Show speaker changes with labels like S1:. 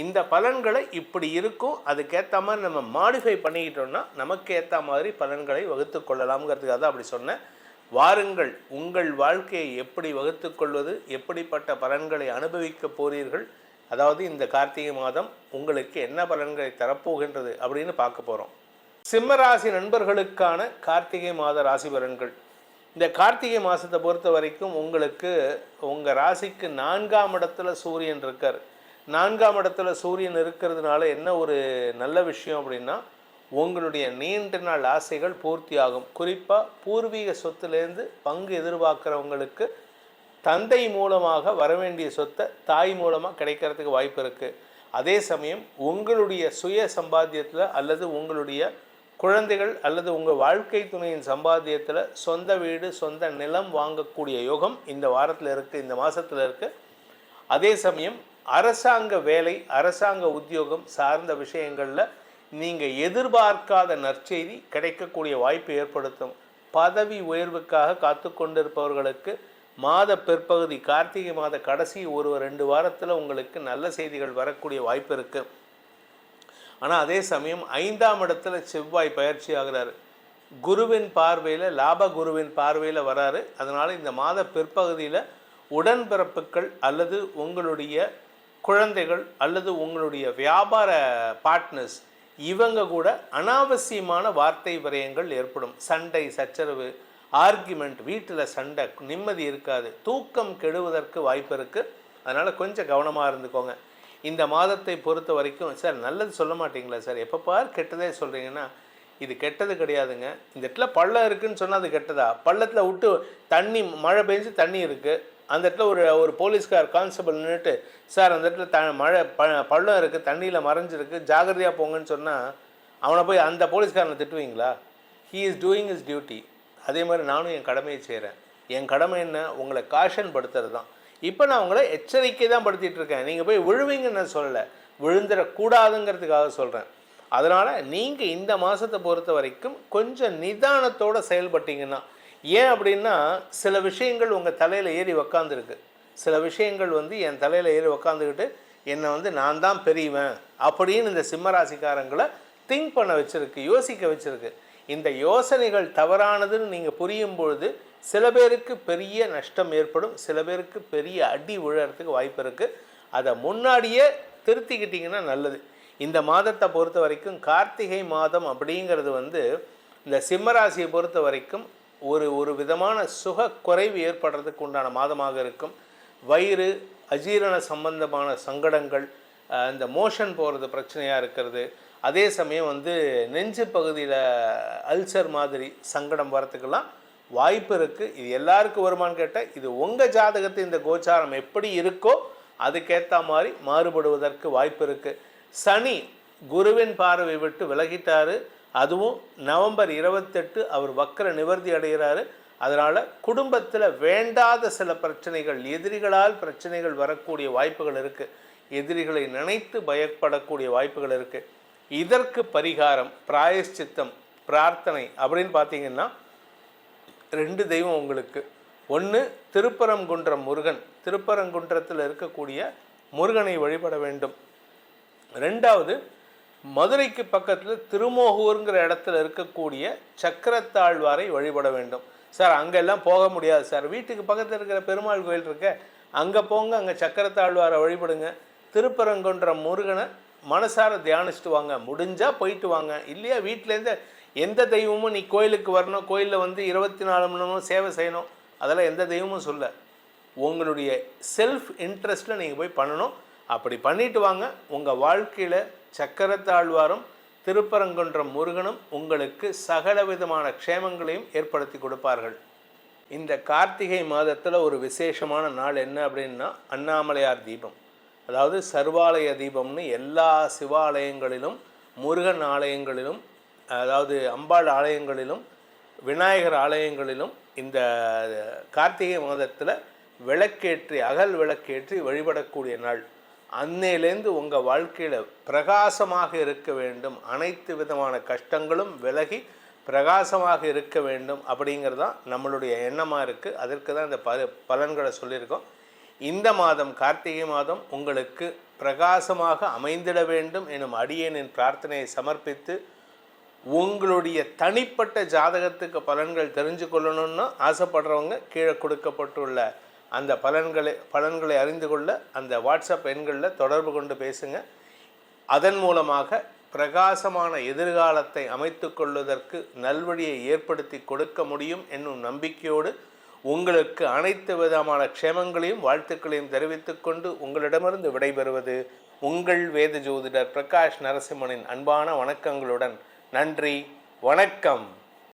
S1: இந்த பலன்களை இப்படி இருக்கும் அதுக்கேற்ற மாதிரி நம்ம மாடிஃபை பண்ணிக்கிட்டோம்னா நமக்கு ஏற்ற மாதிரி பலன்களை வகுத்து கொள்ளலாம்ங்கிறதுக்காக தான் அப்படி சொன்னேன். வாருங்கள் உங்கள் வாழ்க்கையை எப்படி வகுத்து கொள்வது எப்படிப்பட்ட பலன்களை அனுபவிக்க போறீர்கள் அதாவது இந்த கார்த்திகை மாதம் உங்களுக்கு என்ன பலன்களை தரப்போகின்றது அப்படின்னு பார்க்க போகிறோம் சிம்மராசி நண்பர்களுக்கான கார்த்திகை மாத ராசி பலன்கள். இந்த கார்த்திகை மாதத்தை பொறுத்த வரைக்கும் உங்களுக்கு உங்கள் ராசிக்கு நான்காம் இடத்துல சூரியன் இருக்கார். நான்காம் இடத்துல சூரியன் இருக்கிறதுனால என்ன ஒரு நல்ல விஷயம் அப்படின்னா உங்களுடைய நீண்ட நாள் ஆசைகள் பூர்த்தி ஆகும் குறிப்பாக பூர்வீக சொத்துலேருந்து பங்கு எதிர்பார்க்குறவங்களுக்கு தந்தை மூலமாக வர வேண்டிய சொத்தை தாய் மூலமாக கிடைக்கிறதுக்கு வாய்ப்பு இருக்குது அதே சமயம் உங்களுடைய சுய சம்பாத்தியத்தில் அல்லது உங்களுடைய குழந்தைகள் அல்லது உங்கள் வாழ்க்கை துணையின் சம்பாத்தியத்தில் சொந்த வீடு சொந்த நிலம் வாங்கக்கூடிய யோகம் இந்த வாரத்தில் இருக்குது இந்த மாதத்தில் இருக்குது அதே சமயம் அரசாங்க வேலை அரசாங்க உத்தியோகம் சார்ந்த விஷயங்களில் நீங்கள் எதிர்பார்க்காத நற்செய்தி கிடைக்கக்கூடிய வாய்ப்பு ஏற்படுத்தும். பதவி உயர்வுக்காக காத்து கொண்டிருப்பவர்களுக்கு மாத பிற்பகுதி கார்த்திகை மாத கடைசி ஒரு ரெண்டு வாரத்தில் உங்களுக்கு நல்ல செய்திகள் வரக்கூடிய வாய்ப்பு இருக்குது ஆனால் அதே சமயம் ஐந்தாம் இடத்துல செவ்வாய் பயிற்சி ஆகிறாரு. குருவின் பார்வையில் லாப குருவின் பார்வையில் வராரு. அதனால் இந்த மாத பிற்பகுதியில் உடன்பிறப்புகள் அல்லது உங்களுடைய குழந்தைகள் அல்லது உங்களுடைய வியாபார பார்ட்னர்ஸ் இவங்க கூட அனாவசியமான வார்த்தை விரயங்கள் ஏற்படும். சண்டை சச்சரவு ஆர்குமெண்ட் வீட்டில் சண்டை நிம்மதி இருக்காது. தூக்கம் கெடுவதற்கு வாய்ப்பு இருக்குது அதனால் கொஞ்சம் கவனமாக இருந்துக்கோங்க. இந்த மாதத்தை பொறுத்த வரைக்கும் சார் நல்லது சொல்ல மாட்டீங்களா சார்? எப்போ பார் கெட்டதே சொல்கிறீங்கன்னா இது கெட்டது கிடையாதுங்க. இந்த இடத்துல பள்ளம் இருக்குதுன்னு சொன்னால் அது கெட்டதா? பள்ளத்தில் விட்டு தண்ணி மழை பெஞ்சு தண்ணி இருக்குது அந்த இடத்துல ஒரு ஒரு போலீஸ்கார் கான்ஸ்டபிள் நின்றுட்டு சார் அந்த இடத்துல த மழை ப பள்ளம் இருக்குது தண்ணியில் மறைஞ்சிருக்கு ஜாகிரதையாக போங்கன்னு சொன்னால் அவனை போய் அந்த போலீஸ்காரனை திட்டுவீங்களா? He is doing his duty அதே மாதிரி நானும் என் கடமையை செய்கிறேன் என் கடமை என்ன? உங்களை காஷன் படுத்துறது தான் இப்போ நான் உங்களை எச்சரிக்கை தான் படுத்திட்டு இருக்கேன். நீங்கள் போய் விழுவீங்கன்னு நான் சொல்லலை. விழுந்துடக்கூடாதுங்கிறதுக்காக சொல்கிறேன் அதனால் நீங்கள் இந்த மாதத்தை பொறுத்த வரைக்கும் கொஞ்சம் நிதானத்தோடு செயல்பட்டீங்கன்னா ஏன் அப்படின்னா சில விஷயங்கள் உங்கள் தலையில் ஏறி உக்காந்துருக்கு. சில விஷயங்கள் வந்து என் தலையில் ஏறி உக்காந்துக்கிட்டு என்னை வந்து நான் தான் பெரியவன் அப்படின்னு இந்த சிம்மராசிக்காரங்களை திங்க் பண்ண வச்சுருக்கு யோசிக்க வச்சுருக்கு. இந்த யோசனைகள் தவறானதுன்னு நீங்கள் புரியும் பொழுது சில பேருக்கு பெரிய நஷ்டம் ஏற்படும் சில பேருக்கு பெரிய அடி விழறதுக்கு வாய்ப்பு இருக்குது அதை முன்னாடியே திருத்திக்கிட்டிங்கன்னா நல்லது. இந்த மாதத்தை பொறுத்த வரைக்கும் கார்த்திகை மாதம் அப்படிங்கிறது வந்து இந்த சிம்மராசியை பொறுத்த வரைக்கும் ஒரு ஒரு விதமான சுக குறைவு ஏற்படுறதுக்கு உண்டான மாதமாக இருக்கும். வயிறு அஜீரண சம்பந்தமான சங்கடங்கள் இந்த மோஷன் போகிறது பிரச்சனையாக இருக்கிறது. அதே சமயம் வந்து நெஞ்சு பகுதியில் அல்சர் மாதிரி சங்கடம் வரத்துக்கெல்லாம் வாய்ப்பு இருக்குது இது எல்லாருக்கும் வருமானு கேட்டால் இது உங்கள் ஜாதகத்தை இந்த கோச்சாரம் எப்படி இருக்கோ அதுக்கேற்ற மாதிரி மாறுபடுவதற்கு வாய்ப்பு இருக்குது சனி குருவின் பார்வை விட்டு விலகிட்டார். அதுவும் நவம்பர் இருபத்தெட்டு அவர் வக்கர நிவர்த்தி அடைகிறாரு. அதனால் குடும்பத்தில் வேண்டாத சில பிரச்சனைகள் எதிரிகளால் பிரச்சனைகள் வரக்கூடிய வாய்ப்புகள் இருக்குது எதிரிகளை நினைத்து பயப்படக்கூடிய வாய்ப்புகள் இருக்குது இதற்கு பரிகாரம் பிராயஷ்சித்தம் பிரார்த்தனை அப்படின்னு பார்த்தீங்கன்னா ரெண்டு தெய்வம் உங்களுக்கு. ஒன்று திருப்பரங்குன்றம் முருகன். திருப்பரங்குன்றத்தில் இருக்கக்கூடிய முருகனை வழிபட வேண்டும். ரெண்டாவது மதுரைக்கு பக்கத்தில் திருமோகூருங்கிற இடத்துல இருக்கக்கூடிய சக்கரத்தாழ்வாரை வழிபட வேண்டும். சார் அங்கெல்லாம் போக முடியாது சார். வீட்டுக்கு பக்கத்தில் இருக்கிற பெருமாள் கோயில் இருக்க அங்கே போங்க அங்கே சக்கரத்தாழ்வாரை வழிபடுங்க. திருப்பரங்குன்ற முருகனை மனசார தியானிச்சுட்டு வாங்க. முடிஞ்சால் போயிட்டு வாங்க. இல்லையா வீட்டிலேருந்து எந்த தெய்வமும் நீ கோயிலுக்கு வரணும் கோயிலில் வந்து இருபத்தி நாலு மணி நேரமும் சேவை செய்யணும். அதெல்லாம் எந்த தெய்வமும் சொல்ல. உங்களுடைய செல்ஃப் இன்ட்ரெஸ்ட்டில் நீங்கள் போய் பண்ணணும். அப்படி பண்ணிட்டு வாங்க. உங்கள் வாழ்க்கையில் சக்கரத்தாழ்வாரும் திருப்பரங்குன்றம் முருகனும் உங்களுக்கு சகல விதமான க்ஷேமங்களையும் ஏற்படுத்தி கொடுப்பார்கள். இந்த கார்த்திகை மாதத்தில் ஒரு விசேஷமான நாள் என்ன அப்படின்னா அண்ணாமலையார் தீபம். அதாவது சர்வாலய தீபம்னு எல்லா சிவாலயங்களிலும் முருகன் ஆலயங்களிலும் அதாவது அம்பாள் ஆலயங்களிலும் விநாயகர் ஆலயங்களிலும் இந்த கார்த்திகை மாதத்தில் விளக்கேற்றி அகல் விளக்கேற்றி வழிபடக்கூடிய நாள். அன்னையிலேருந்து உங்கள் வாழ்க்கையில் பிரகாசமாக இருக்க வேண்டும். அனைத்து விதமான கஷ்டங்களும் விலகி பிரகாசமாக இருக்க வேண்டும் அப்படிங்கிறது தான் நம்மளுடைய எண்ணமாக இருக்குது அதற்கு தான் இந்த ப பலன்களை சொல்லியிருக்கோம். இந்த மாதம் கார்த்திகை மாதம் உங்களுக்கு பிரகாசமாக அமைந்திட வேண்டும் எனும் அடியனின் பிரார்த்தனையை சமர்ப்பித்து உங்களுடைய தனிப்பட்ட ஜாதகத்துக்கு பலன்கள் தெரிஞ்சு கொள்ளணும்னு ஆசைப்படுறவங்க கீழே கொடுக்கப்பட்டுள்ள அந்த பலன்களை பலன்களை அறிந்து கொள்ள அந்த வாட்ஸ்அப் எண்களில் தொடர்பு கொண்டு பேசுங்க. அதன் மூலமாக பிரகாசமான எதிர்காலத்தை அமைத்து கொள்வதற்கு நல்வழியை ஏற்படுத்தி கொடுக்க முடியும் என்னும் நம்பிக்கையோடு உங்களுக்கு அனைத்து விதமான க்ஷேமங்களையும் வாழ்த்துக்களையும் தெரிவித்துக்கொண்டு உங்களிடமிருந்து விடைபெறுவது உங்கள் வேத ஜோதிடர் பிரகாஷ் நரசிம்மனின் அன்பான வணக்கங்களுடன் நன்றி வணக்கம்.